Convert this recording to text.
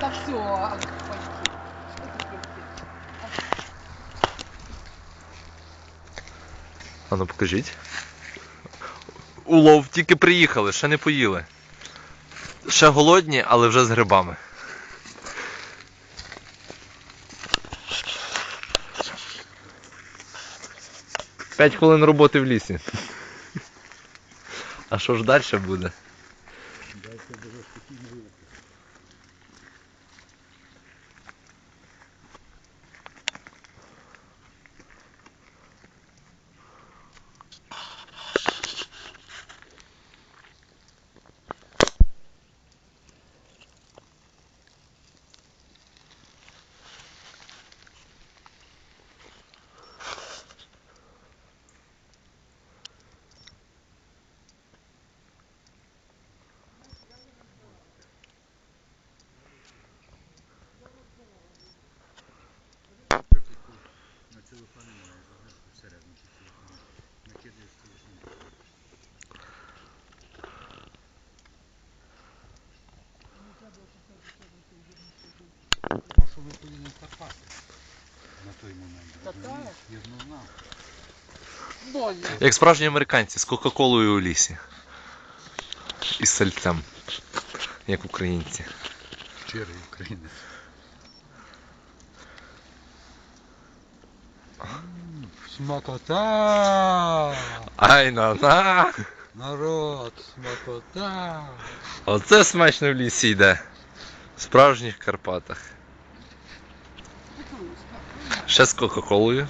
Та все? А ну покажіть. Улов, тільки приїхали, ще не поїли. Ще голодні, але вже з грибами. П'ять хвилин роботи в лісі. А що ж далі буде? На А що ви повинні Карпати на той момент? Та розумієш? так. Я ж не знав. Больно. Як справжні американці з Кока-Колою у лісі. І з сальцем. Як українці. Щирий українець. М, Смакота! Ай на на! Народ, смакота! Оце смачно в лісі йде. В справжніх Карпатах. Ще Кока-Колою.